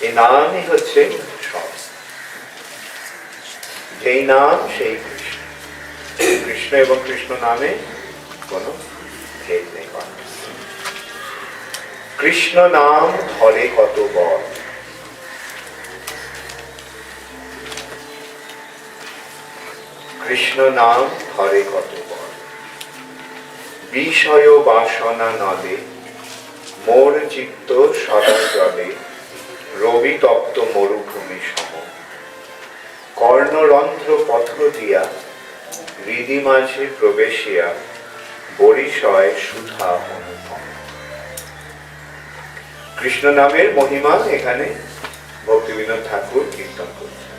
এই নামই হচ্ছে যেই নাম, সেই কৃষ্ণ। কৃষ্ণ এবং কৃষ্ণ নামে ভেদ নেই কৃষ্ণ নাম ধরে কত বল? কৃষ্ণ নাম ধরে কত বল? বিষয় বাসনা নদে মোর চিত্ত সদা জলে রবি তপ্ত মরুভূমি সম। কর্ণরন্ধ্র পথ দিয়া হৃদি মাঝে প্রবেশিয়া বরিশয় সুধা অনুপম কৃষ্ণ নামের মহিমা এখানে ভক্তিবিনোদ ঠাকুর কীর্তন করছেন।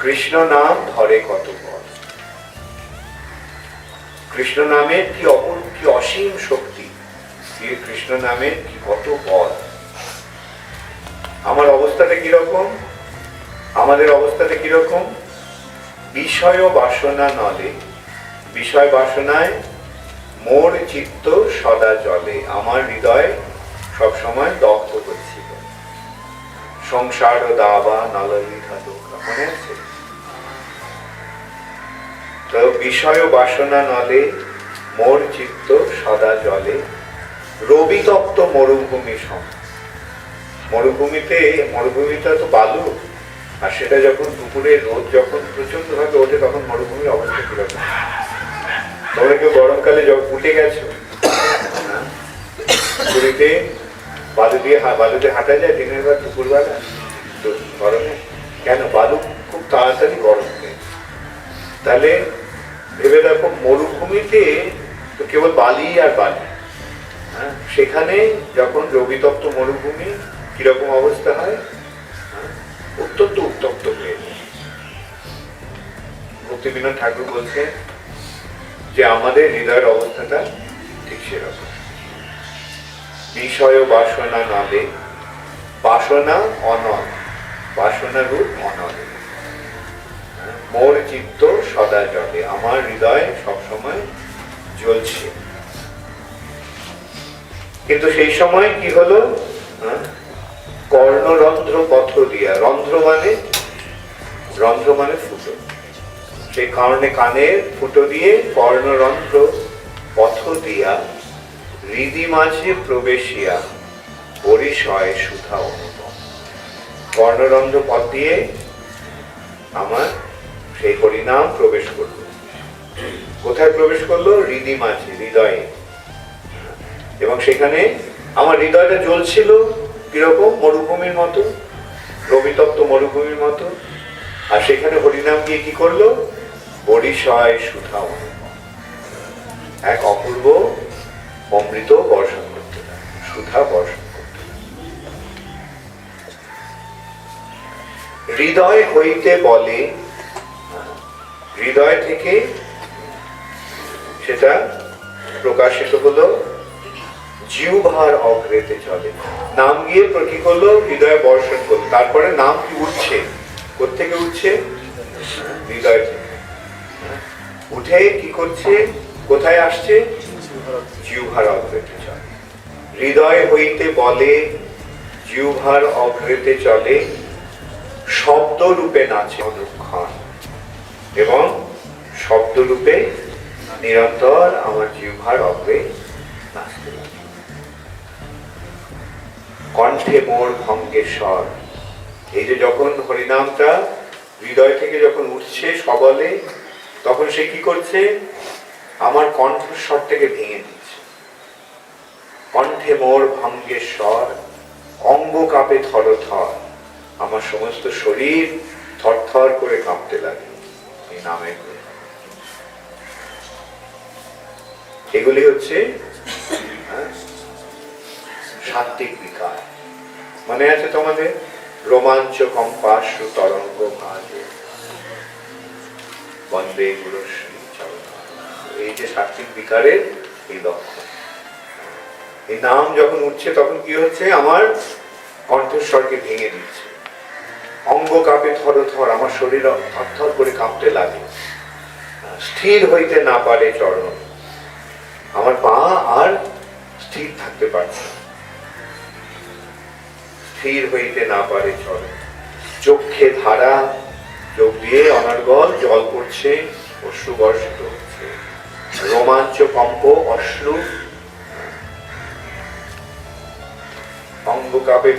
কৃষ্ণ নাম ধরে কত বল। কৃষ্ণ নামের কি অপর কি অসীম শক্তি? শ্রী কৃষ্ণ নামের কি কত বল? আমার অবস্থাটা কীরকম? আমাদের অবস্থাটা কীরকম? বিষয় বাসনা নলে, বিষয় বাসনায় মোর চিত্ত সদা জলে, আমার হৃদয় সবসময় দগ্ধ হচ্ছিল। সংসার ও দাবা নললিধা দুঃখা, মনে আছে? তো বিষয় বাসনা নলে মোর চিত্ত সদা জলে রবি তপ্ত মরুভূমি সম মরুভূমিতে, মরুভূমিটা তো বালু, আর সেটা যখন দুপুরে রোদ যখন প্রচণ্ড ভাবে ওঠে, তখন মরুভূমির অবস্থা কীরকম? তোমরা কেউ গরমকালে যখন উঠে গেছো? পুরীতে বালু দিয়ে হা- বালু দিয়ে হাঁটা যায় দিনের বেলা, দুপুরবেলা? তো গরমে? কেন? বালু খুব তাড়াতাড়ি গরম হয়ে তাহলে ভেবে দেখো, মরুভূমিতে তো কেবল বালি আর বালি। হ্যাঁ? সেখানে যখন রবিতপ্ত মরুভূমি কীরকম অবস্থা হয় হ্যাঁ? অত্যন্ত উত্তপ্ত হয়ে যায় ঠাকুর বলছেন যে আমাদের হৃদয়ের অবস্থাটা ঠিক সেরকম বিষয় বাসনা নামে বাসনা অনল, বাসনা রূপ অনল হ্যাঁ? মোর চিত্ত সদা জলে, আমার হৃদয় সবসময় জ্বলছে কিন্তু সেই সময় কি হলো হ্যাঁ? কর্ণরন্ধ্র পথ দিয়া। রন্ধ্র মানে? রন্ধ্র মানে ফুটো। সেই কারণে কানের ফুটো দিয়ে কর্ণরন্ধ্র পথ দিয়া হৃদি মাঝে প্রবেশিয়া পরিসয় সুধা অনুপম। কর্ণরন্ধ্র পথ দিয়ে আমার সেই হরিনাম প্রবেশ করল। কোথায় প্রবেশ করল? হৃদি মাঝে, হৃদয়ে। এবং সেখানে আমার হৃদয়টা জ্বলছিল। কীরকম? মরুভূমির মতো? রবিতপ্ত মরুভূমির মতো? আর সেখানে হরিনাম গিয়ে কি করল? বরিশয় সুধা এক অপূর্ব অমৃত বর্ষণ করতে সুধা বর্ষণ হৃদয় হইতে বলে, হৃদয় থেকে সেটা প্রকাশিত হলো জিউভার অগ্রেতে চলে। নাম গিয়ে প্র- কি করল হৃদয়ে বর্ষণ করল তারপরে নাম কি উঠছে? কোথেকে উঠছে? হৃদয় থেকে। উঠে কি করছে? কোথায় আসছে? জিউভার অগ্রেতে চলে। হৃদয় হইতে বলে জিউভার অগ্রেতে চলে শব্দ রূপে নাচে অনুক্ষণ। এবং শব্দ রূপে নিরন্তর আমার জিহ্বার অগ্রে নাচতে কণ্ঠে মোর ভঙ্গেশ্বর এই যে যখন হরিনামটা হৃদয় থেকে যখন উঠছে সবলে তখন সে কি করছে? আমার কণ্ঠস্বরটাকে ভেঙে দিচ্ছে। কণ্ঠে মোর ভঙ্গেশ্বর অঙ্গ কাঁপে থর থর। আমার সমস্ত শরীর থরথর করে কাঁপতে লাগে এই নামের এগুলি হচ্ছে হ্যাঁ, সাত্বিক বিকার মনে আছে তোমাদের? রোমাঞ্চ কম্পাশ্রু তরঙ্গ ভাজে বন্দে এই যে সাত্বিক বিকারের এই লক্ষণ। এই নাম যখন উঠছে, তখন কি হচ্ছে? আমার কণ্ঠস্বরকে ভেঙে দিচ্ছে। অঙ্গ কাঁপে থর থর, আমার শরীর থরথর করে কাঁপতে লাগে। স্থির হইতে না পারে চরণ। আমার পা আর স্থির থাকতে পারছে না। স্থির হইতে না পারে চলে। চোখে ধারা, চোখ দিয়ে অনর্গল, জল পড়ছে, অশ্রু বর্ষিত হচ্ছে। রোমাঞ্চ কম্প, অশ্রু। অঙ্গ কাপে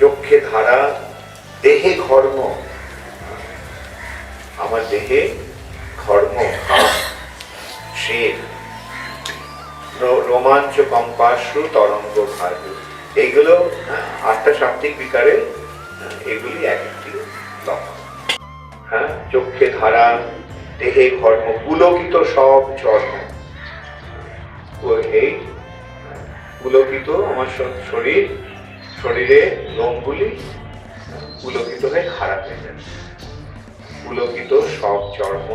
চোখে ধারা, দেহে ঘর্ম। আমার দেহে ঘর্ম, ঘাম, শের। রোমাঞ্চ কম্পাশ্রু, তরঙ্গ ভাজু এইগুলো আটটা সাত্বিক বিকারে এগুলি এক একটি লক্ষণ। হ্যাঁ চোখে ধারা, দেহে ঘর্ম, পুলকিত সব চর্ম এই, পুলকিত আমার শরীর, শরীরে লোমগুলি, পুলকিত হয়ে খারাপ হয়ে যায়। পুলকিত সব চর্ম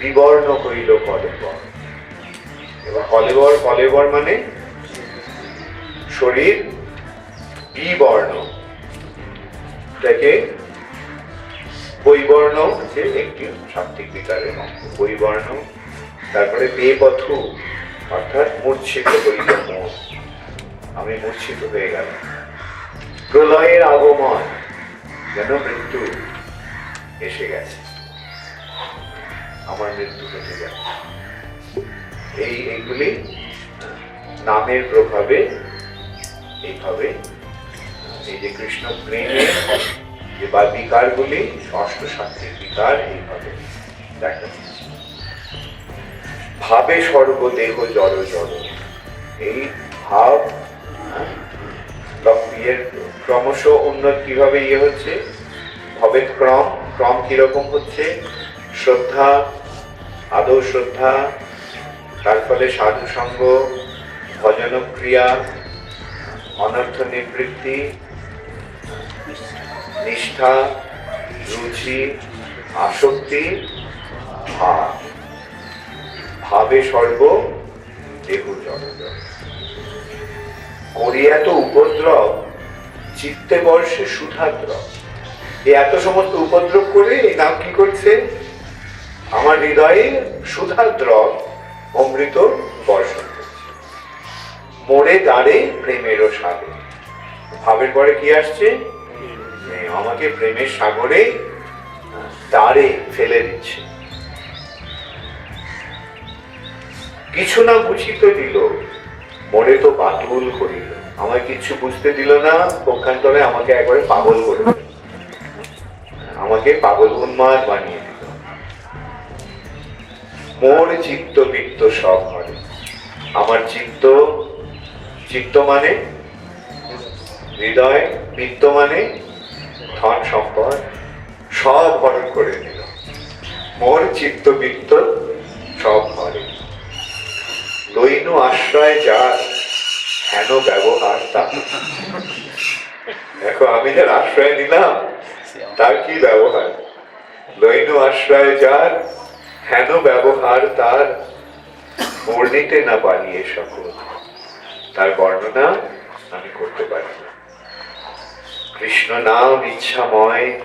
বিবর্ণ হইল কলেবর। এবার কলেবর কলেবর মানে শরীর বিবর্ণ। থেকে বৈবর্ণ হচ্ছে একটি সাত্বিক বিকারের অঙ্গ। বৈবর্ণ, তারপরে বেপথু অর্থাৎ মূর্ছিত মন। আমি মূর্ছিত হয়ে গেলাম। প্রলয়ের আগমন, যেন মৃত্যু এসে গেছে। আমার মৃত্যু ঘটে যাচ্ছে এই, এইগুলি নামের প্রভাবে এইভাবে এই যে কৃষ্ণ প্রেমের যে বা বিকারগুলি ষষ্ঠ সাত্বিক বিকার এইভাবে দেখা ভাবে সর্বদেহ জড় জড়। এই ভাব হ্যাঁ, ইয়ের ক্রমশ উন্নত কীভাবে ইয়ে হচ্ছে? ভবের ক্রম ক্রম কীরকম হচ্ছে? শ্রদ্ধা আদৌ শ্রদ্ধা তার ফলে সাধু সঙ্গ ভজন ক্রিয়া অনর্থ নিবৃত্তি, নিষ্ঠা, রুচি, আসক্তি, ভাব। ভাবে সর্ব দেহ জড় করি এত উপদ্রব, চিত্তে বর্ষে সুধাদ্রব এই এত সমস্ত উপদ্রব করে এই নাম কি করছে? আমার হৃদয়ে সুধাদ্রব অমৃত বর্ষণ। মোড়ে দাঁড়ে প্রেমেরও সাগর। ভাবের পরে কি আসছে? আমাকে প্রেমের সাগরে দাঁড়ে ফেলে দিচ্ছে। কিছু না বুঝিতে দিল মনে তো বাতুল করিল। আমায় কিছু বুঝতে দিল না পক্ষান্তরে আমাকে একবারে পাগল করে আমাকে পাগল উন্মাদ বানিয়ে দিল। মোর চিত্ত বৃত্ত সব হরে আমার চিত্ত চিত্ত মানে? হৃদয় বৃত্ত মানে? ধন সম্পদ। সব হরণ করে নিল। মোর চিত্ত বৃত্ত সব হরে দৈন আশ্রয় যার, হেন ব্যবহার তার। দেখো, আমি যার আশ্রয় নিলাম, তার কি ব্যবহার? দৈন আশ্রয় যার, হেন ব্যবহার তার। বর্ণিতে না পারিয়ে সকল। তার বর্ণনা আমি করতে পারি না। কৃষ্ণ নাম ইচ্ছাময়,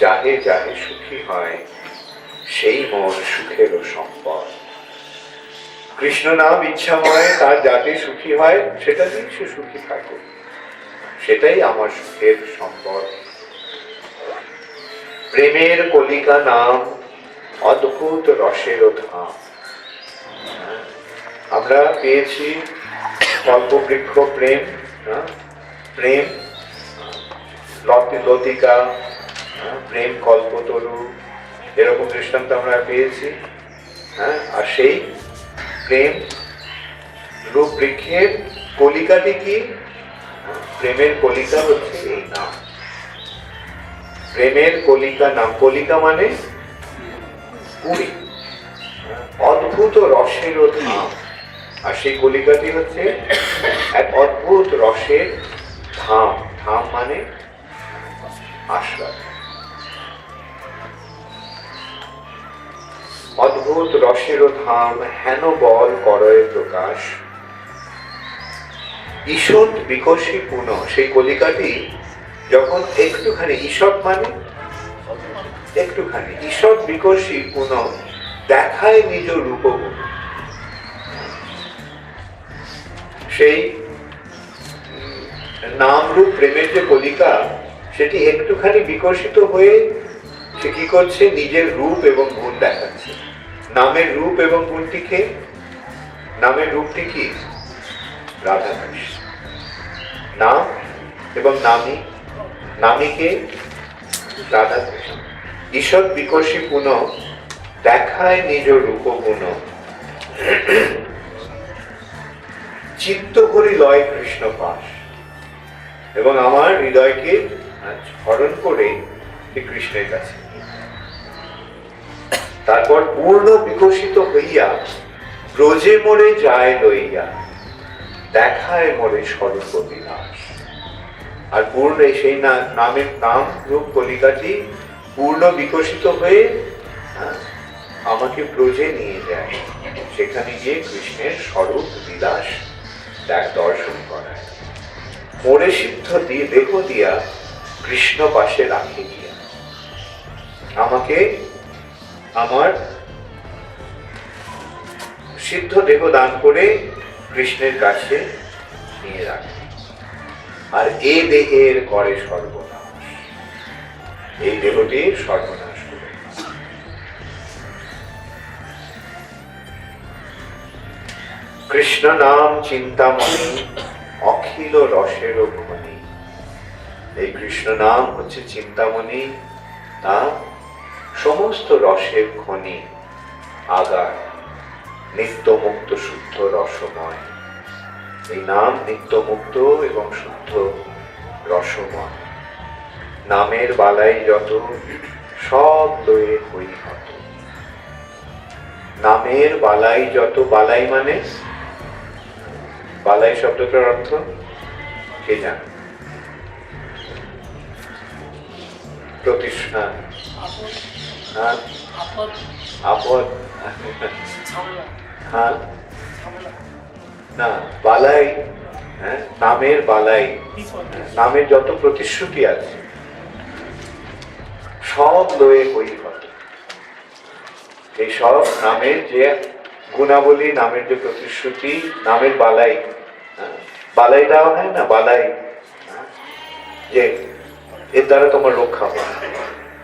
যাহে যাহে সুখী হয়, সেই মন সুখেরও সম্পদ। কৃষ্ণ নাম ইচ্ছাময়, তার যাতে সুখী হয়, সেটা দিয়ে সে সুখী থাকে। সেটাই আমার সুখের সম্পদ। প্রেমের কলিকা নাম, অদ্ভুত রসের ধাম। আমরা পেয়েছি কল্পবৃক্ষ প্রেম হ্যাঁ, প্রেম লতি লতিকা হ্যাঁ, প্রেম কল্পতরু এরকম দৃষ্টান্ত আমরা পেয়েছি হ্যাঁ? আর সেই প্রেম রূপ বৃক্ষের কলিকাটি কি? প্রেমের কলিকা হচ্ছে এই নাম। প্রেমের কলিকা নাম। কলিকা মানে কুড়ি অদ্ভুত রসের ধাম আর সেই কলিকাটি হচ্ছে এক অদ্ভুত রসের ধাম। ধাম মানে আশ্রয়। অদ্ভুত রসের ধাম, হেন বল করয়ে প্রকাশ। ঈষৎ বিকশী পুনঃ সেই কলিকাটি যখন একটুখানি ঈষৎ মানে? একটুখানি। ঈষৎ বিকশী পুনঃ দেখায় নিজ রূপগুণ সেই নাম রূপ প্রেমের যে কলিকা, সেটি একটুখানি বিকশিত হয়ে সে কি করছে? নিজের রূপ এবং গুণ দেখাচ্ছে। নামের রূপ এবং গুণটিকে নামের রূপটি কি? রাধা কৃষ্ণ। নাম এবং নামী নামীকে রাধা কৃষ্ণ। ঈষৎ বিকশী পুনঃ দেখায় নিজ রূপ গুণ চিত্ত করি লয় কৃষ্ণ পাশ। এবং আমার হৃদয়কে স্মরণ করে কৃষ্ণের কাছে। তারপর পূর্ণ বিকশিত হইয়া ব্রজে মরে যায় লইয়া দেখায় মোড়ে সর্ববিলাস আর পূর্ণ সেই নামের নাম রূপ কলিকাটি পূর্ণ বিকশিত হ্যাঁ, আমাকে ব্রজে নিয়ে যায়। সেখানে গিয়ে কৃষ্ণের স্বরূপ বিলাস দেখ দর্শন করায় সিদ্ধ দিয়ে দেহ দিয়া কৃষ্ণ পাশে রাখে গিয়া। আমাকে আমার সিদ্ধ দেহ দান করে কৃষ্ণের কাছে নিয়ে রাখে। আর এ দেহের করে সর্বনাশ। এই দেহটি সর্বনাশ। কৃষ্ণ নাম চিন্তামণি, অখিল রসের খনি এই কৃষ্ণ নাম হচ্ছে চিন্তামণি তা সমস্ত রসের খনি, আগার নিত্য মুক্ত শুদ্ধ রসময়। এই নাম নিত্য মুক্ত এবং শুদ্ধ রসময়। নামের বালাই যত, সব লয়ে হই হত নামের বালাই যত বালাই মানে বালাই শব্দটার অর্থ কে জানে? প্রতিষ্ঠা আপদ হ্যাঁ? আপদ। হ্যাঁ? না বালাই হ্যাঁ নামের বালাই নামের যত প্রতিশ্রুতি আছে সব লয়ে হই ঘটে এই সব নামের যে গুণাবলী নামের যে প্রতিশ্রুতি নামের বালাই। হ্যাঁ, বালাই দেওয়া হয় না? বালাই। হ্যাঁ, যে এর দ্বারা তোমার রক্ষা হবে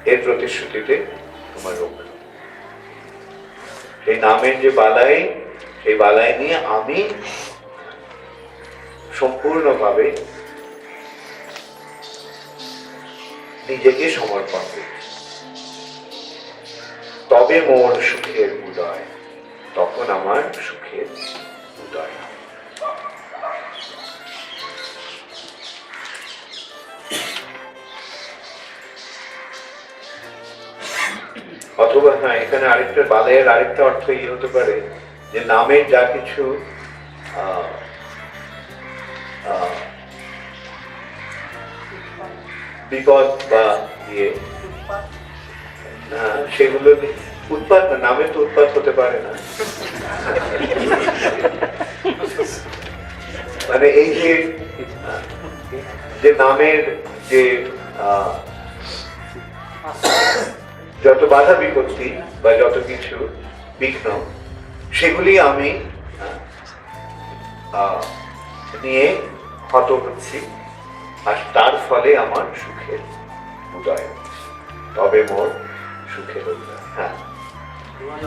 এর প্রতিশ্রুতিতে তোমার রক্ষা সেই নামের যে বালাই সেই বালাই নিয়ে আমি সম্পূর্ণভাবে নিজেকে সমর্পণ করেছি তবে মোর সুখের উদয়। এখানে আরেকটা বালের আরেকটা অর্থ ইয়ে হতে পারে যে নামের যা কিছু বিপদ বা ইয়ে সেগুলো উৎপাদ না নামে তো উৎপাদ হতে পারে না। মানে এই যে যে নামের যে আহ, যত বাধা বিপত্তি বা যত কিছু বিঘ্ন সেগুলি আমি নিয়ে হত হচ্ছি আর তার ফলে আমার সুখের উদয় তবে মোর সুখের উদয় হ্যাঁ।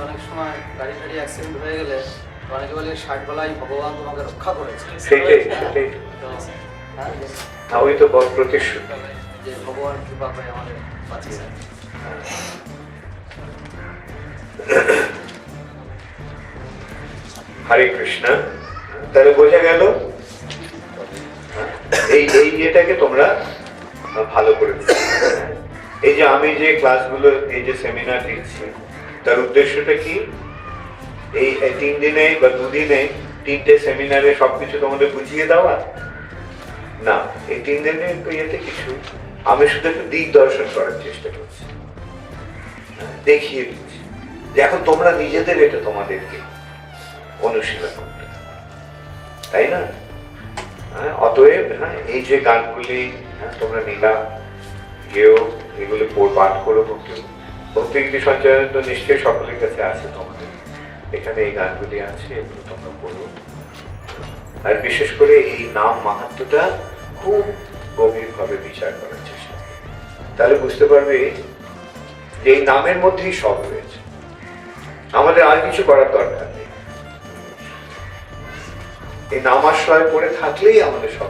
অনেক সময় গাড়ি টাড়ি অ্যাক্সিডেন্ট হয়ে গেলে অনেকে বলে ষাট বেলায় ভগবান তোমাকে রক্ষা করেছে। সেটাই সেটাই। হ্যাঁ, ওই তো বড় প্রতিশ্রুতি। যে ভগবান কৃপা করে আমাদের বাঁচিয়েছে হরে কৃষ্ণ। তাহলে বোঝা গেল, এই এই ইয়েটাকে তোমরা ভালো করে এই যে আমি যে ক্লাসগুলো, এই যে সেমিনার দিচ্ছি, তার উদ্দেশ্যটা কি? এই তিন দিনে বা দুদিনে তিনটে সেমিনারে সবকিছু তোমাদের বুঝিয়ে দেওয়া? না, এই তিন দিনে ইয়েতে কিছু। আমি শুধু একটু দিক দর্শন করার চেষ্টা করছি। দেখিয়ে দিচ্ছি। এখন তোমরা নিজেদের এটা তোমাদেরকে অনুশীলন করতে। তাই না? হ্যাঁ, অতএব হ্যাঁ এই যে গানগুলি হ্যাঁ, তোমরা নিলা গেও এগুলি পাঠ করো ভক্তি। ভক্তিগীতি সঞ্চয়ন তো নিশ্চয়ই সকলের কাছে আছে তোমাদের। এখানে এই গানগুলি আছে এগুলো তোমরা পড়ো। আর বিশেষ করে এই নাম মাহাত্মটা খুব গভীরভাবে বিচার করার চেষ্টা তাহলে বুঝতে পারবে যে এই নামের মধ্যেই সব রয়েছে। আমাদের আর কিছু করার দরকার এই নামাশ্রয় পড়ে থাকলেই আমাদের সব